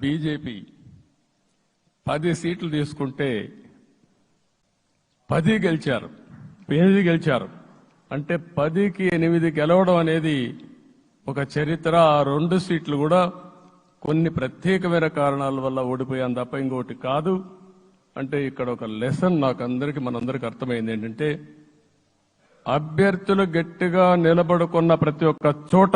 BJP పది సీట్లు తీసుకుంటే పది గెలిచారు ఎనిమిది గెలిచారు. అంటే పదికి ఎనిమిది గెలవడం అనేది ఒక చరిత్ర. ఆ రెండు సీట్లు కూడా కొన్ని ప్రత్యేకమైన కారణాల వల్ల ఓడిపోయాను తప్ప ఇంకోటి కాదు. అంటే ఇక్కడ ఒక లెసన్ నాకు అందరికీ మనందరికి అర్థమైంది ఏంటంటే అభ్యర్థులు గట్టిగా నిలబడుకున్న ప్రతి ఒక్క చోట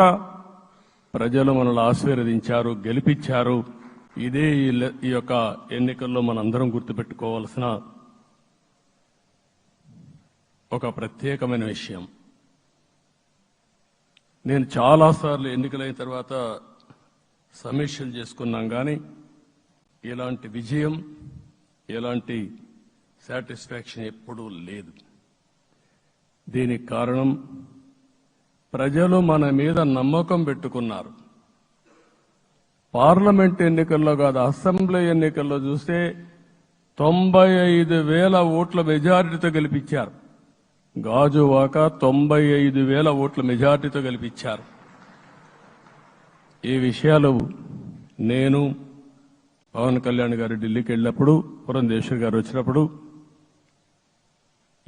ప్రజలు మనల్ని ఆశీర్వదించారు గెలిపించారు. ఇదే ఈ ఈ యొక్క ఎన్నికల్లో మనందరం గుర్తుపెట్టుకోవాల్సిన ఒక ప్రత్యేకమైన విషయం. నేను చాలాసార్లు ఎన్నికలైన తర్వాత సమీక్షలు చేసుకున్నాం కానీ ఇలాంటి విజయం ఎలాంటి సాటిస్ఫాక్షన్ ఎప్పుడూ లేదు. దీనికి కారణం ప్రజలు మన మీద నమ్మకం పెట్టుకున్నారు. పార్లమెంట్ ఎన్నికల్లో కాదు అసెంబ్లీ ఎన్నికల్లో చూస్తే తొంభై ఐదు వేల ఓట్ల మెజారిటీతో గెలిపించారు. గాజువాక తొంభై ఐదు వేల ఓట్ల మెజారిటీతో గెలిపించారు. ఈ విషయాలు నేను పవన్ కళ్యాణ్ గారు ఢిల్లీకి వెళ్ళినప్పుడు పురంధేశ్వర్ గారు వచ్చినప్పుడు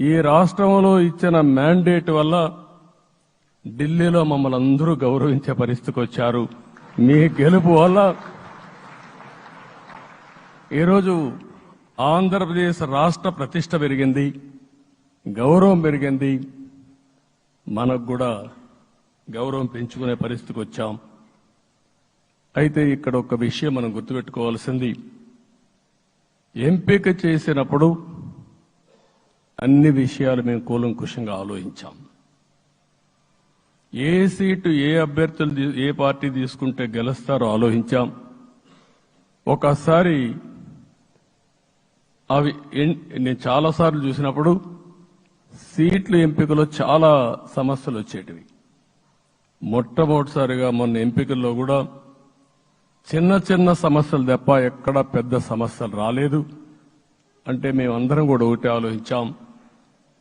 ఈ రాష్ట్రంలో ఇచ్చిన మ్యాండేట్ వల్ల ఢిల్లీలో మమ్మల్ని అందరూ గౌరవించే పరిస్థితికి వచ్చారు. మీ గెలుపు వల్ల ఈరోజు ఆంధ్రప్రదేశ్ రాష్ట్ర ప్రతిష్ట పెరిగింది గౌరవం పెరిగింది. మనకు కూడా గౌరవం పెంచుకునే పరిస్థితికి వచ్చాం. అయితే ఇక్కడ ఒక విషయం మనం గుర్తుపెట్టుకోవాల్సింది. ఎంపిక చేసినప్పుడు అన్ని విషయాలు మేము కూలంకుషంగా ఆలోచించాం. ఏ సీటు ఏ అభ్యర్థులు ఏ పార్టీ తీసుకుంటే గెలుస్తారో ఆలోచించాం. ఒకసారి అవి నేను చాలాసార్లు చూసినప్పుడు సీట్ల ఎంపికలో చాలా సమస్యలు వచ్చేటివి. మొట్టమొదటిసారిగా మొన్న ఎంపికల్లో కూడా చిన్న చిన్న సమస్యలు తప్ప ఎక్కడ పెద్ద సమస్యలు రాలేదు. అంటే మేమందరం కూడా ఒకటి ఆలోచించాం.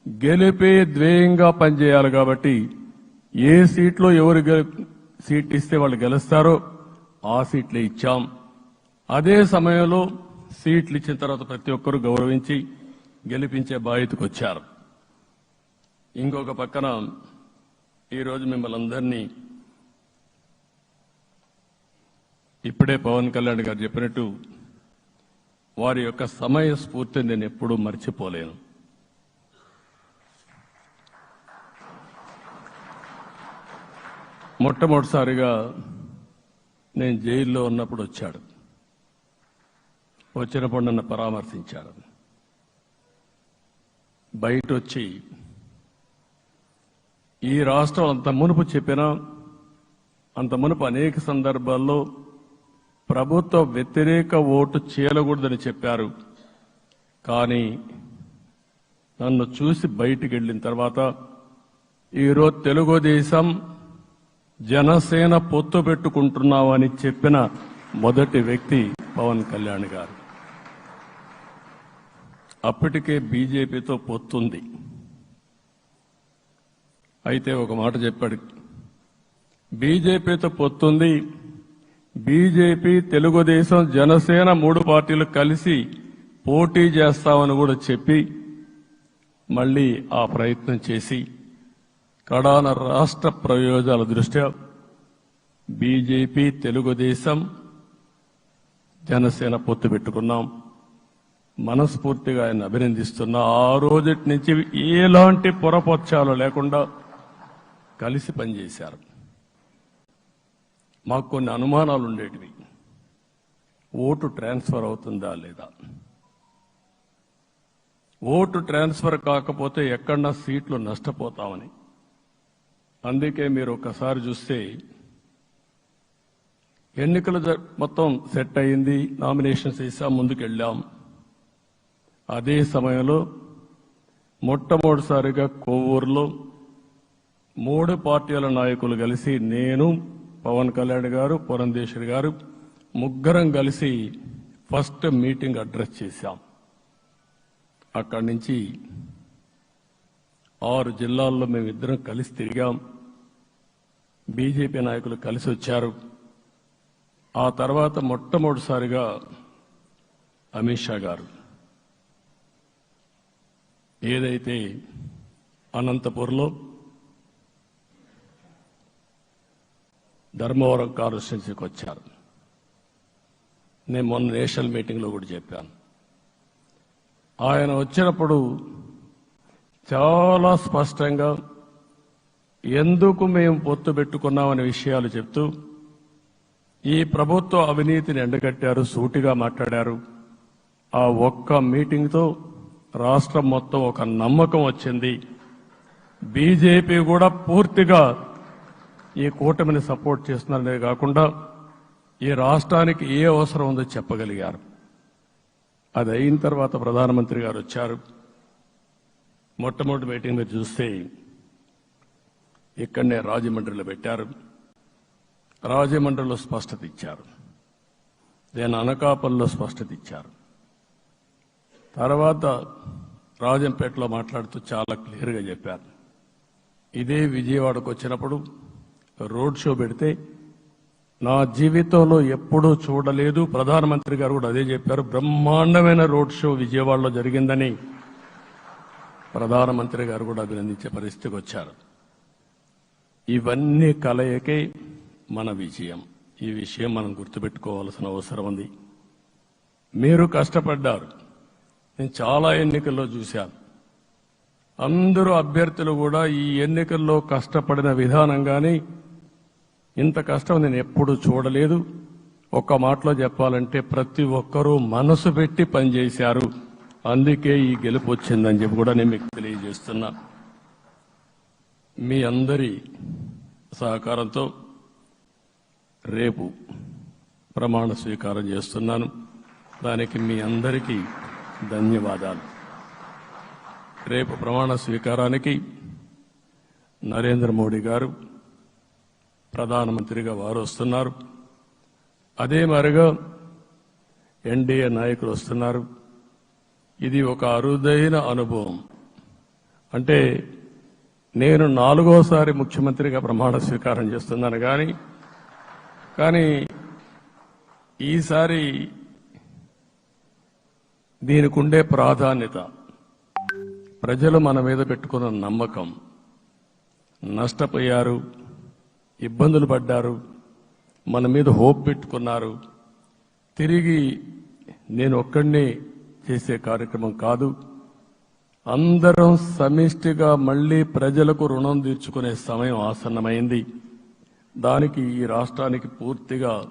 గెలిపే ద్వేయంగా పనిచేయాలి కాబట్టి ఏ సీట్లో ఎవరు సీట్ ఇస్తే వాళ్ళు గెలుస్తారో ఆ సీట్లు ఇచ్చాం. అదే సమయంలో సీట్లు ఇచ్చిన తర్వాత ప్రతి ఒక్కరూ గౌరవించి గెలిపించే బాధ్యతకు వచ్చారు. ఇంకొక పక్కన ఈరోజు మిమ్మల్ని అందరినీ ఇప్పుడే పవన్ కళ్యాణ్ గారు చెప్పినట్టు వారి యొక్క సమయ స్ఫూర్తిని నేను ఎప్పుడూ మర్చిపోలేను. మొట్టమొదటిసారిగా నేను జైల్లో ఉన్నప్పుడు వచ్చాడు. వచ్చినప్పుడు నన్ను పరామర్శించాడు బయట వచ్చి ఈ రాష్ట్రం అంత మునుపు చెప్పిన అంత మునుపు అనేక సందర్భాల్లో ప్రభుత్వ వ్యతిరేక ఓటు చేయకూడదని చెప్పారు. కానీ నన్ను చూసి బయటికి వెళ్ళిన తర్వాత ఈరోజు తెలుగుదేశం జనసేన పొత్తు పెట్టుకుంటున్నామని చెప్పిన మొదటి వ్యక్తి పవన్ కళ్యాణ్ గారు. అప్పటికే బీజేపీతో పొత్తుంది. అయితే ఒక మాట చెప్పాడు. బీజేపీతో పొత్తుంది. బీజేపీ తెలుగుదేశం జనసేన మూడు పార్టీలు కలిసి పోటీ చేస్తామని కూడా చెప్పి మళ్ళీ ఆ ప్రయత్నం చేసి కడాన రాష్ట్ర ప్రయోజనాల దృష్ట్యా బీజేపీ తెలుగుదేశం జనసేన పొత్తు పెట్టుకున్నాం. మనస్ఫూర్తిగా ఆయన అభినందిస్తున్నా. ఆ రోజటి నుంచి ఎలాంటి పొరపక్షాలు లేకుండా కలిసి పనిచేశారు. మాకు కొన్ని అనుమానాలు ఉండేటివి. ఓటు ట్రాన్స్ఫర్ అవుతుందా లేదా? ఓటు ట్రాన్స్ఫర్ కాకపోతే ఎక్కడన్నా సీట్లు నష్టపోతామని. అందుకే మీరు ఒకసారి చూస్తే ఎన్నికలు మొత్తం సెట్ అయింది నామినేషన్స్ వేసాం ముందుకెళ్ళాం. అదే సమయంలో మొట్టమొదటిసారిగా కోవూరులో మూడు పార్టీల నాయకులు కలిసి నేను పవన్ కళ్యాణ్ గారు పురంధేశ్వరి గారు ముగ్గురం కలిసి ఫస్ట్ మీటింగ్ అడ్రస్ చేశాం. అక్కడి నుంచి ఆరు జిల్లాల్లో మేమిద్దరం కలిసి తిరిగాం. బీజేపీ నాయకులు కలిసి వచ్చారు. ఆ తర్వాత మొట్టమొదటిసారిగా అమిత్ షా గారు. ఏదైతే అనంతపూర్లో ధర్మవరం కాన్స్టిట్యున్సీకి వచ్చారు. నేను మొన్న నేషనల్ మీటింగ్లో కూడా చెప్పాను. ఆయన వచ్చినప్పుడు చాలా స్పష్టంగా ఎందుకు మేము పొత్తు పెట్టుకున్నామనే విషయాలు చెప్తూ ఈ ప్రభుత్వ అవినీతిని ఎండగట్టారు సూటిగా మాట్లాడారు. ఆ ఒక్క మీటింగ్తో రాష్ట్రం మొత్తం ఒక నమ్మకం వచ్చింది. బీజేపీ కూడా పూర్తిగా ఈ కూటమిని సపోర్ట్ చేస్తున్నారనే కాకుండా ఈ రాష్ట్రానికి ఏ అవసరం ఉందో చెప్పగలిగారు. అది అయిన తర్వాత ప్రధానమంత్రి గారు వచ్చారు. మొట్టమొదటి మీటింగ్ మీరు చూస్తే ఇక్కడనే రాజమండ్రిలో పెట్టారు. రాజమండ్రిలో స్పష్టత ఇచ్చారు. నేను అనకాపల్లిలో స్పష్టత ఇచ్చారు. తర్వాత రాజంపేటలో మాట్లాడుతూ చాలా క్లియర్గా చెప్పారు. ఇదే విజయవాడకు వచ్చినప్పుడు రోడ్ షో పెడితే నా జీవితంలో ఎప్పుడూ చూడలేదు. ప్రధానమంత్రి గారు కూడా అదే చెప్పారు. బ్రహ్మాండమైన రోడ్ షో విజయవాడలో జరిగిందని ప్రధానమంత్రి గారు కూడా అభినందించే పరిస్థితికి వచ్చారు. ఇవన్నీ కలయికే మన విజయం. ఈ విషయం మనం గుర్తుపెట్టుకోవాల్సిన అవసరం ఉంది. మీరు కష్టపడ్డారు. నేను చాలా ఎన్నికల్లో చూశాను. అందరూ అభ్యర్థులు కూడా ఈ ఎన్నికల్లో కష్టపడిన విధానం కానీ ఇంత కష్టం నేను ఎప్పుడు చూడలేదు. ఒక్క మాటలో చెప్పాలంటే ప్రతి ఒక్కరూ మనసు పెట్టి పనిచేశారు. అందుకే ఈ గెలుపు వచ్చిందని చెప్పి కూడా నేను మీకు తెలియజేస్తున్నా. మీ అందరి సహకారంతో రేపు ప్రమాణ స్వీకారం చేస్తున్నాను. దానికి మీ అందరికీ ధన్యవాదాలు. రేపు ప్రమాణ స్వీకారానికి నరేంద్ర మోడీ గారు ప్రధానమంత్రిగా వారు వస్తున్నారు. అదే మరిగా ఎన్డీఏ నాయకులు వస్తున్నారు. ఇది ఒక అరుదైన అనుభవం. అంటే నేను నాలుగోసారి ముఖ్యమంత్రిగా ప్రమాణ స్వీకారం చేస్తున్నాను కానీ కానీ ఈసారి దీనికి ఉండే ప్రాధాన్యత ప్రజలు మన మీద పెట్టుకున్న నమ్మకం నష్టపోయారు ఇబ్బందులు పడ్డారు మన మీద హోప్ పెట్టుకున్నారు తిరిగి నేను ఒక్కడినే చేసే కార్యక్రమం కాదు. అందరం సమిష్టిగా మళ్ళీ ప్రజలకు రుణం తీర్చుకునే సమయం ఆసన్నమైంది. దానికి ఈ రాష్ట్రానికి పూర్తిగా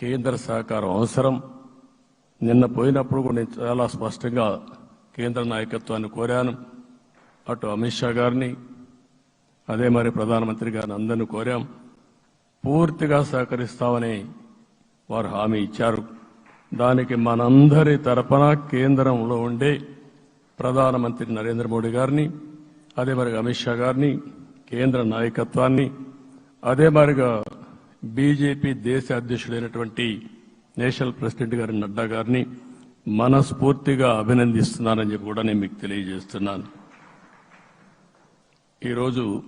కేంద్ర సహకారం అవసరం. నిన్న పోయినప్పుడు కూడా నేను చాలా స్పష్టంగా కేంద్ర నాయకత్వాన్ని కోరాను. అటు అమిత్ షా గారిని అదే మరి ప్రధానమంత్రి గారిని అందరిని కోరాం. పూర్తిగా సహకరిస్తామని వారు హామీ ఇచ్చారు. దానికి మనందరి తరపున కేంద్రంలో ఉండే ప్రధానమంత్రి నరేంద్ర మోడీ గారిని అదే మరిగా అమిత్ షా గారిని కేంద్ర నాయకత్వాన్ని అదే మరిగా బీజేపీ దేశ అధ్యక్షుడైనటువంటి నేషనల్ ప్రెసిడెంట్ గారి నడ్డా గారిని మనస్ఫూర్తిగా అభినందిస్తున్నానని చెప్పి కూడా నేను మీకు తెలియజేస్తున్నాను. ఈరోజు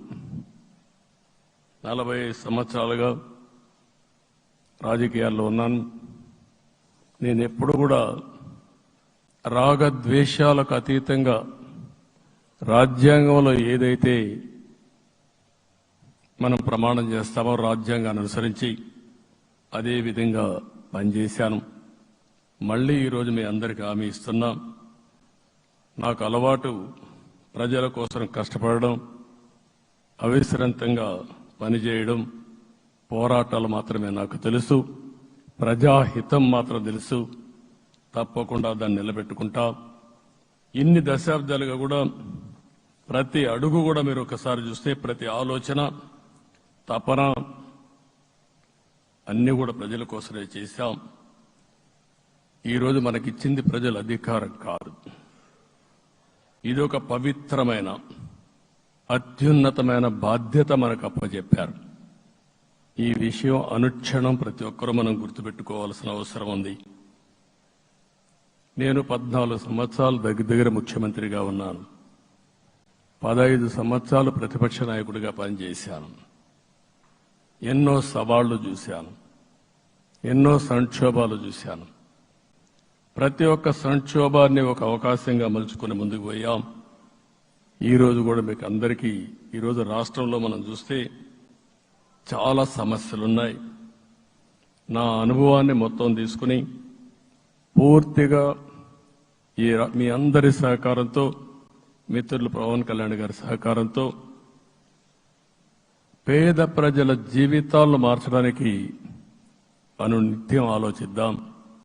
నలభై సంవత్సరాలుగా రాజకీయాల్లో ఉన్నాను. నేను ఎప్పుడు కూడా రాగద్వేషాలకు అతీతంగా రాజ్యాంగంలో ఏదైతే మనం ప్రమాణం చేస్తామో రాజ్యాంగాన్ని అనుసరించి అదే విధంగా పనిచేశాను. మళ్ళీ ఈరోజు మీ అందరికీ హామీ ఇస్తున్నాం. నాకు అలవాటు ప్రజల కోసం కష్టపడడం అవిశ్రాంతంగా పనిచేయడం పోరాటాలు మాత్రమే నాకు తెలుసు. ప్రజాహితం మాత్రం తెలుసు. తప్పకుండా దాన్ని నిలబెట్టుకుంటా. ఇన్ని దశాబ్దాలుగా కూడా ప్రతి అడుగు కూడా మీరు ఒకసారి చూస్తే ప్రతి ఆలోచన తపన అన్ని కూడా ప్రజల కోసమే చేశాం. ఈరోజు మనకిచ్చింది ప్రజల అధికారం కాదు. ఇది ఒక పవిత్రమైన అత్యున్నతమైన బాధ్యత మనకు అప్పచెప్పారు ఈ విషయం అనుక్షణం ప్రతి ఒక్కరూ మనం గుర్తుపెట్టుకోవాల్సిన అవసరం ఉంది. నేను పద్నాలుగు సంవత్సరాలు దగ్గర దగ్గర ముఖ్యమంత్రిగా ఉన్నాను. పదహైదు సంవత్సరాలు ప్రతిపక్ష నాయకుడిగా పనిచేశాను. ఎన్నో సవాళ్ళు చూశాను. ఎన్నో సంక్షోభాలు చూశాను. ప్రతి ఒక్క సంక్షోభాన్ని ఒక అవకాశంగా మలుచుకుని ముందుకు పోయాం. ఈరోజు కూడా మీకు అందరికీ ఈరోజు రాష్ట్రంలో మనం చూస్తే చాలా సమస్యలున్నాయి. నా అనుభవాన్ని మొత్తం తీసుకుని పూర్తిగా ఈ మీ అందరి సహకారంతో మిత్రులు పవన్ కళ్యాణ్ గారి సహకారంతో పేద ప్రజల జీవితాలను మార్చడానికి అను నిత్యం ఆలోచిద్దాం.